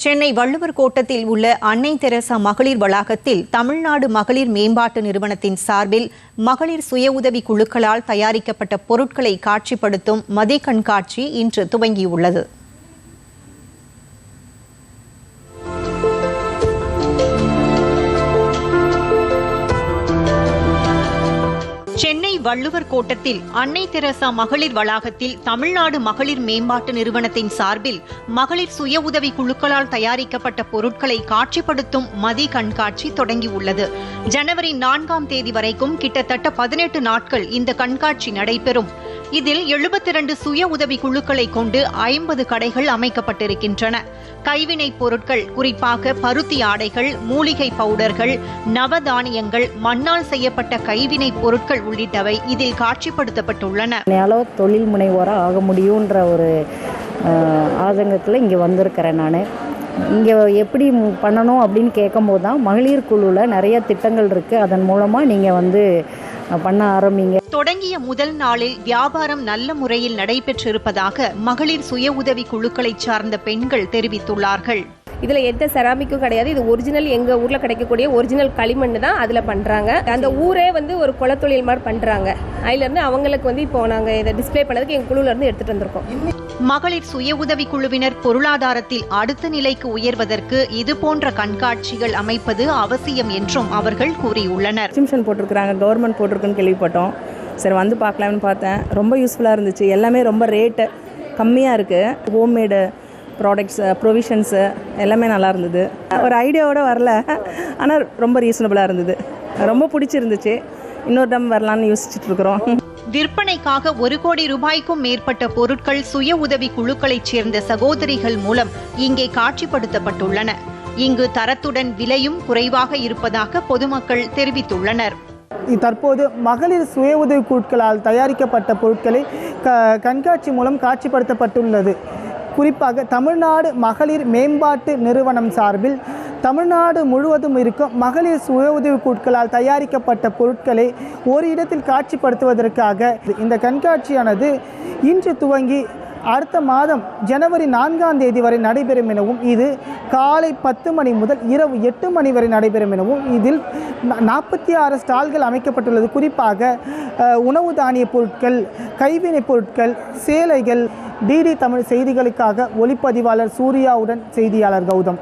சென்னை வள்ளுவர் கோட்டத்தில் உள்ள அன்னை தெரசா மகளிர் வளாகத்தில் தமிழ்நாடு மகளிர் மேம்பாட்டு நிறுவனத்தின் சார்பில் மகளிர் சுய உதவி குழுக்களால் தயாரிக்கப்பட்ட பொருட்களை காட்சிப்படுத்தும் மதி கண்காட்சி இன்று துவங்கியுள்ளது. வள்ளுவர் கோட்டத்தில் அன்னை தெரசா மகளிர் வளாகத்தில் தமிழ்நாடு மகளிர் மேம்பாட்டு நிறுவனத்தின் சார்பில் மகளிர் சுய உதவி குழுக்களால் தயாரிக்கப்பட்ட பொருட்களை காட்சிப்படுத்தும் மதி கண்காட்சி தொடங்கியுள்ளது. ஜனவரி நான்காம் தேதி வரைக்கும் கிட்டத்தட்ட பதினெட்டு நாட்கள் இந்த கண்காட்சி நடைபெறும். இதில் எழுபத்தி இரண்டு சுய உதவி குழுக்களை கொண்டு ஐம்பது கடைகள் அமைக்கப்பட்டிருக்கின்றன. கைவினைப் பொருட்கள் குறிப்பாக பருத்தி ஆடைகள் மூலிகை பவுடர்கள் நவதானியங்கள் மண்ணால் செய்யப்பட்ட கைவினைப் பொருட்கள் உள்ளிட்டவை இதில் காட்சிப்படுத்தப்பட்டுள்ளன. தொழில் முனைவோராக ஆக முடியுன்ற ஒரு ஆதங்கத்தில் இங்கே வந்திருக்கிறேன் நான். இங்கே எப்படி பண்ணணும் அப்படின்னு கேட்கும்போது தான் மகளிர் குழுவில் நிறைய திட்டங்கள் இருக்குது அதன் மூலமாக நீங்கள் வந்து பண்ண ஆரம்பிங்க. தொடங்கிய முதல் நாளில் வியாபாரம் நல்ல முறையில் நடைபெற்றிருப்பதாக மகளிர் சுய உதவி குழுக்களைச் சார்ந்த பெண்கள் தெரிவித்துள்ளார்கள். இதில் எந்த செராமிக்கும் கிடையாது. இது ஒரிஜினல் எங்கள் ஊரில் கிடைக்கக்கூடிய ஒரிஜினல் களிமண் தான் அதில் பண்ணுறாங்க அந்த ஊரே வந்து ஒரு குலத்தொழில் மாதிரி பண்ணுறாங்க அதுலேருந்து அவங்களுக்கு வந்து இப்போ நாங்கள் இதை டிஸ்ப்ளே பண்ணதுக்கு எங்கள் குழுவிலேருந்து எடுத்துகிட்டு வந்திருக்கோம். மகளிர் சுய உதவி குழுவினர் பொருளாதாரத்தில் அடுத்த நிலைக்கு உயர்வதற்கு இதுபோன்ற கண்காட்சிகள் அமைப்பது அவசியம் என்றும் அவர்கள் கூறியுள்ளனர். எக்ஸிபிஷன் போட்டிருக்கிறாங்க. கவர்மெண்ட் போட்டிருக்குன்னு கேள்விப்பட்டோம். சரி வந்து பார்க்கலாம்னு பார்த்தேன். ரொம்ப யூஸ்ஃபுல்லாக இருந்துச்சு. எல்லாமே ரொம்ப ரேட்டு கம்மியாக இருக்குது ஹோம்மேடு ப்ராடக்ட்ஸு ப்ரொவிஷன்ஸு எல்லாமே நல்லா இருந்தது. ஒரு ஐடியாவோட வரல ஆனால் ரொம்ப ரீசனபுளாக இருந்தது. ரொம்ப பிடிச்சிருந்துச்சு. இன்னொரு டம் வரலான்னு யோசிச்சுட்டு இருக்கிறோம். விற்பனைக்காக ஒரு கோடி ரூபாய்க்கும் மேற்பட்ட பொருட்கள் சுய உதவி குழுக்களைச் சேர்ந்த சகோதரிகள் மூலம் இங்கே காட்சிப்படுத்தப்பட்டுள்ளன. இங்கு தரத்துடன் விலையும் குறைவாக இருப்பதாக பொதுமக்கள் தெரிவித்துள்ளனர். தற்போது மகளிர் சுய உதவி குழுக்களால் தயாரிக்கப்பட்ட பொருட்களை க கண்காட்சி மூலம் காட்சிப்படுத்தப்பட்டுள்ளது. குறிப்பாக தமிழ்நாடு மகளிர் மேம்பாட்டு நிறுவனம் சார்பில் தமிழ்நாடு முழுவதும் இருக்கும் மகளிர் சுய உதவி குழுக்களால் தயாரிக்கப்பட்ட பொருட்களை ஒரு இடத்தில் காட்சிப்படுத்துவதற்காக இந்த கண்காட்சியானது இன்று துவங்கி அடுத்த மாதம் ஜனவரி நான்காம் தேதி வரை நடைபெறும் எனவும் இது காலை பத்து மணி முதல் இரவு எட்டு மணி வரை நடைபெறும் எனவும் இதில் நாற்பத்தி ஆறு ஸ்டால்கள் அமைக்கப்பட்டுள்ளது. குறிப்பாக உணவு தானிய பொருட்கள் கைவினைப் பொருட்கள் சேலைகள் டிடி தமிழ் செய்திகளுக்காக ஒளிப்பதிவாளர் சூர்யாவுடன் செய்தியாளர் கௌதம்.